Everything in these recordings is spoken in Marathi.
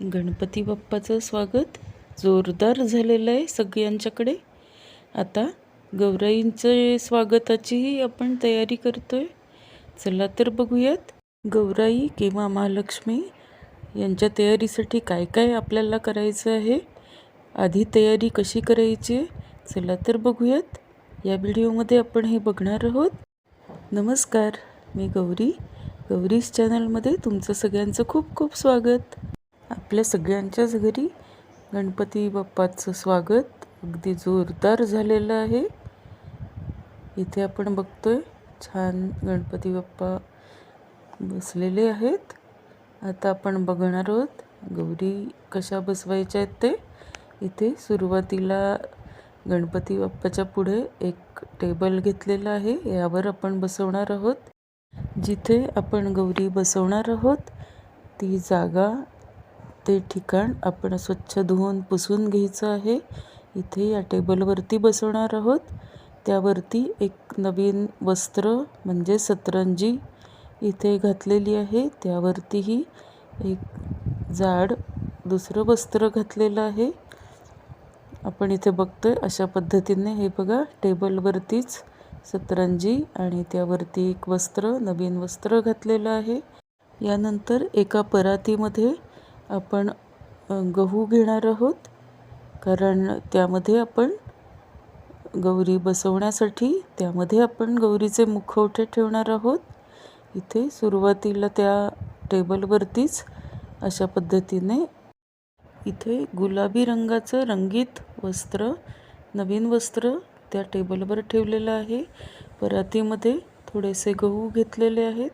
गणपती बाप्पाचं स्वागत. जोरदार झालेलं आहे सगळ्यांच्याकडे. आता गौराईंचं स्वागताचीही आपण तयारी करतोय. चला तर बघूयात गौराई किंवा महालक्ष्मी यांच्या तयारीसाठी काय काय आपल्याला करायचं आहे. आधी तयारी कशी करायची चला तर बघूयात. या व्हिडिओमध्ये आपण हे बघणार आहोत. नमस्कार मी गौरी. गौरीज चॅनलमध्ये तुमचं सगळ्यांचं खूप खूप स्वागत. आपल्या सगळ्यांच्याच घरी गणपती बाप्पाचं स्वागत. अगदी जोरदार झालेलं आहे. इथे आपण बघतोय छान गणपती बाप्पा बसलेले आहेत. आता आपण बघणार आहोत गौरी कशा बसवायच्या आहेत ते. इथे सुरुवातीला गणपती बाप्पाच्या पुढे एक टेबल घेतलेला आहे यावर आपण बसवणार आहोत. जिथे आपण गौरी बसवणार आहोत ती जागा ते ठिकाण आपण स्वच्छ धुवून पुसून घ्यायचं आहे. इथे या टेबलवरती बसवणार आहोत. त्यावरती एक नवीन वस्त्र म्हणजे सतरंजी इथे घातलेली आहे. त्यावरतीही एक जाड दुसरं वस्त्र घातलेलं आहे. आपण इथे बघतोय अशा पद्धतीने हे बघा टेबलवरतीच सतरंजी आणि त्यावरती एक वस्त्र नवीन वस्त्र घातलेलं आहे. यानंतर एका परातीमध्ये आपण गहू घेणार आहोत. कारण त्यामध्ये आपण गौरी बसवण्यासाठी त्यामध्ये आपण गौरीचे मुखवटे ठेवणार आहोत. इथे सुरुवातीला त्या टेबलवरतीच अशा पद्धतीने इथे गुलाबी रंगाचं रंगीत वस्त्र नवीन वस्त्र त्या टेबलवर ठेवलेलं आहे. परातीमध्ये थोडेसे गहू घेतलेले आहेत.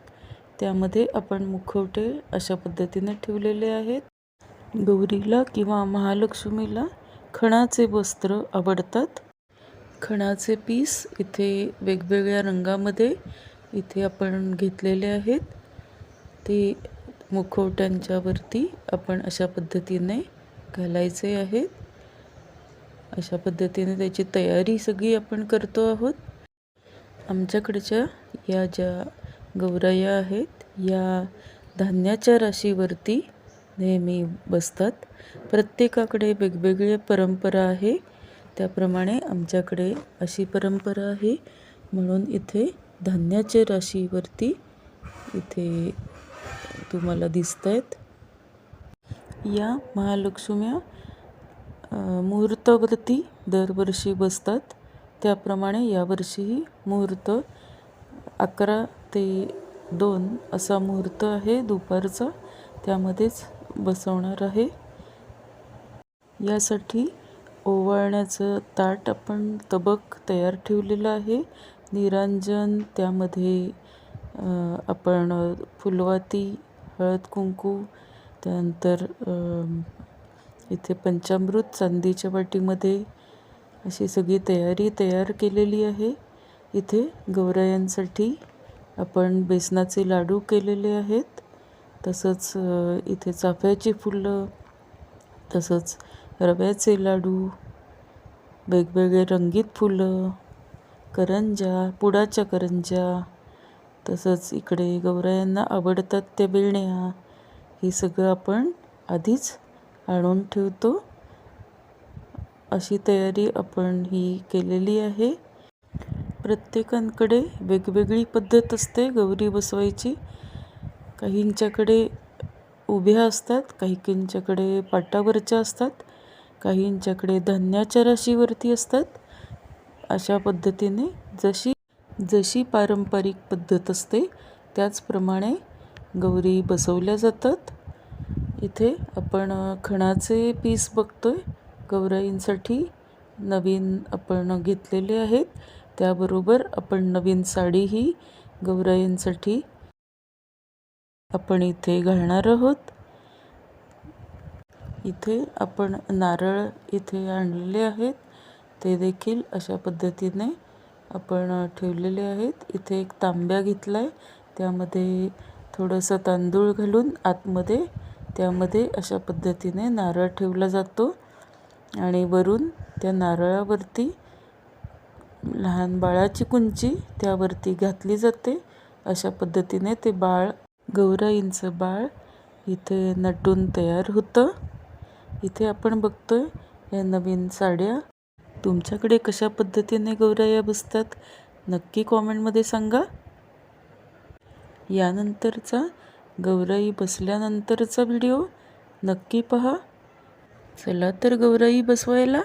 त्यामध्ये आपण मुखवटे अशा पद्धतीने ठेवलेले आहेत. गौरीला किंवा महालक्ष्मीला खणाचे वस्त्र आवडतात. खणाचे पीस इथे वेगवेगळ्या रंगामध्ये इथे आपण घेतलेले आहेत. ते मुखवट्यांच्यावरती आपण अशा पद्धतीने घालायचे आहेत. अशा पद्धतीने त्याची तयारी सगळी आपण करतो आहोत. आमच्याकडच्या या ज्या गौराया आहेत. या धान्याच्या राशीवरती नेहमी बसतात. प्रत्येकाकडे वेगवेगळी परंपरा आहे. त्याप्रमाणे आमच्याकडे अशी परंपरा आहे. म्हणून इथे धान्याच्या राशीवरती इथे तुम्हाला दिसत आहेत या महालक्ष्म्या मुहूर्तावरती दरवर्षी बसतात. त्याप्रमाणे यावर्षीही मुहूर्त अकरा ते दोन असा मुहूर्त आहे दुपारचा. त्यामध्येच बसवणार आहे. यासाठी ओवाळण्याचं ताट आपण तबक तयार ठेवलेलं आहे. निरांजन त्यामध्ये आपण फुलवाती हळद कुंकू त्यानंतर इथे पंचामृत चांदीच्या वाटीमध्ये अशी सगळी तयारी तयार केलेली आहे. इथे गौरायांसाठी आपण बेसनाचे लाडू केलेले आहेत. तसंच इथे चाफ्याची फुलं तसंच रव्याचे लाडू वेगवेगळे रंगीत फुलं करंजा पुडाच्या करंजा तसंच इकडे गौरायांना आवडतात त्या बिळण्या हे सगळं आपण आधीच आणून ठेवतो. अशी तयारी आपण ही केलेली आहे. प्रत्येकांकडे वेगवेगळी पद्धत असते. गौरी बसवायची. काहींच्याकडे उभ्या असतात काहींच्याकडे पाटावरच्या असतात काहींच्याकडे धान्याच्या राशीवरती असतात. अशा पद्धतीने जशी जशी पारंपरिक पद्धत असते त्याचप्रमाणे गौरी बसवल्या जातात. इथे आपण खणाचे पीस बघतोय. गौराईंसाठी नवीन आपण घेतलेले आहेत. त्याबरोबर आपण नवीन साडीही गौराईंसाठी आपण इथे घालणार आहोत. इथे आपण नारळ इथे आणलेले आहेत. ते देखील अशा पद्धतीने आपण ठेवलेले आहेत. इथे एक तांब्या घेतला आहे त्यामध्ये थोडंसं तांदूळ घालून आतमध्ये त्यामध्ये अशा पद्धतीने नारळ ठेवला जातो. आणि वरून त्या नारळावरती लहान बाळाची कुंची त्यावरती घातली जाते. अशा पद्धतीने ते बाळ गौराईंचं बाळ इथे नटून तयार होतं. इथे आपण बघतोय या नवीन साड्या तुमच्याकडे कशा पद्धतीने गौराया बसतात नक्की कॉमेंटमध्ये सांगा. यानंतरचा गौराई बसल्यानंतरचा व्हिडिओ नक्की पहा. चला तर गौराई बसवायला.